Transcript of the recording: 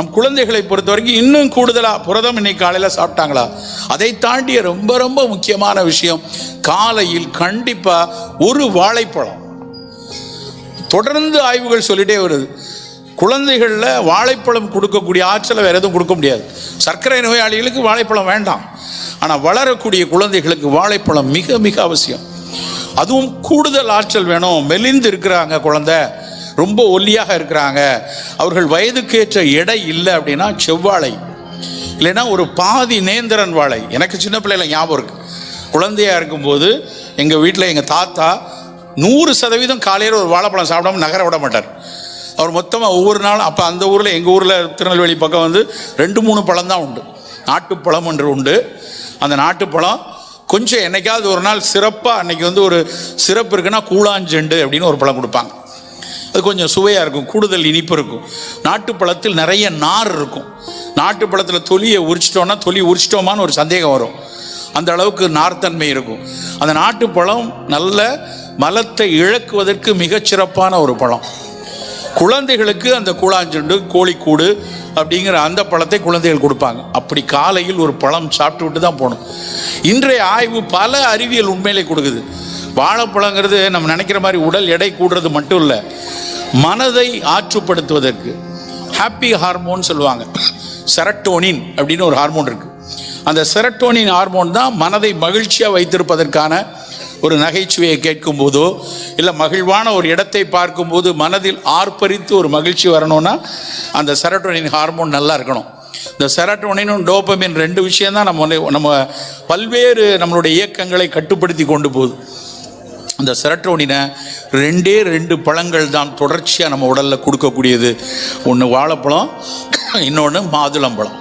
நம் குழந்தைகளை பொறுத்த வரைக்கும் இன்னும் கூடுதலாக புரதம் இன்னைக்கு காலையில் சாப்பிட்டாங்களா? அதை தாண்டிய ரொம்ப ரொம்ப முக்கியமான விஷயம் காலையில் கண்டிப்பாக ஒரு வாழைப்பழம். தொடர்ந்து ஆய்வுகள் சொல்லிட்டே வருது. குழந்தைகளில் வாழைப்பழம் கொடுக்கக்கூடிய ஆற்றலை வேறு எதுவும் கொடுக்க முடியாது. சர்க்கரை நோயாளிகளுக்கு வாழைப்பழம் வேண்டாம். ஆனால் வளரக்கூடிய குழந்தைகளுக்கு வாழைப்பழம் மிக மிக அவசியம். அதுவும் கூடுதல் ஆற்றல் வேணும். மெலிந்து இருக்கிறாங்க குழந்தை. ரொம்ப ஒல்லியாக இருக்கிறாங்க. அவர்கள் வயதுக்கேற்ற எடை இல்லை அப்படின்னா செவ்வாழை. இல்லைன்னா ஒரு பாதி நேந்திரன் வாழை. எனக்கு சின்ன பிள்ளைல ஞாபகம் இருக்கு. குழந்தையா இருக்கும்போது எங்கள் வீட்டில் எங்கள் தாத்தா நூறு சதவீதம் காலையில் ஒரு வாழைப்பழம் சாப்பிடாம நகர விட மாட்டார். அவர் மொத்தமாக ஒவ்வொரு நாளும் அப்போ அந்த ஊரில் எங்கள் ஊரில் திருநெல்வேலி பக்கம் வந்து ரெண்டு மூணு பழம் தான் உண்டு. நாட்டுப்பழம் என்று உண்டு. அந்த நாட்டுப்பழம் கொஞ்சம் என்னைக்காவது ஒரு நாள் சிறப்பாக அன்னைக்கு வந்து ஒரு சிறப்பு இருக்குன்னா கூழாஞ்செண்டு அப்படின்னு ஒரு பழம் கொடுப்பாங்க. அது கொஞ்சம் சுவையாக இருக்கும் கூடுதல் இனிப்பு இருக்கும். நாட்டுப்பழத்தில் நிறைய நார் இருக்கும். நாட்டுப்பழத்தில் தொலியை உரிச்சிட்டோம்னா தொலி உரிச்சிட்டோமான்னு ஒரு சந்தேகம் வரும். அந்த அளவுக்கு நார்த்தன்மை இருக்கும். அந்த நாட்டுப்பழம் நல்ல மலத்தை இழக்குவதற்கு மிகச்சிறப்பான ஒரு பழம். குழந்தைகளுக்கு அந்த கூழாஞ்செண்டு கோழிக்கூடு அப்படிங்கிற அந்த பழத்தை குழந்தைகள் கொடுப்பாங்க. அப்படி காலையில் ஒரு பழம் சாப்பிட்டு விட்டு தான் போகணும். இன்றைய ஆய்வு பல அறிவியல் உண்மையிலே கொடுக்குது. வாழைப்பழங்கிறது நம்ம நினைக்கிற மாதிரி உடல் எடை கூடுறது மட்டும் இல்லை மனதை ஆற்றுப்படுத்துவதற்கு ஹாப்பி ஹார்மோன் சொல்லுவாங்க. செரட்டோனின் அப்படின்னு ஒரு ஹார்மோன் இருக்கு. அந்த செரட்டோனின் ஹார்மோன் தான் மனதை மகிழ்ச்சியாக வைத்திருப்பதற்கான ஒரு நகைச்சுவையை கேட்கும் போதோ இல்லை மகிழ்வான ஒரு இடத்தை பார்க்கும்போது மனதில் ஆர்ப்பரித்து ஒரு மகிழ்ச்சி வரணும்னா அந்த செரட்டோனின் ஹார்மோன் நல்லா இருக்கணும். இந்த செரட்டோனினும் டோப்பமின் ரெண்டு விஷயம் தான் நம்ம நம்ம பல்வேறு நம்மளுடைய இயக்கங்களை கட்டுப்படுத்தி கொண்டு போகுது. அந்த செரட்டோனினை ரெண்டே ரெண்டு பழங்கள் தான் தொடர்ச்சியாக நம்ம உடலில் கொடுக்கக்கூடியது. ஒன்று வாழைப்பழம் இன்னொன்று மாதுளம்பழம்.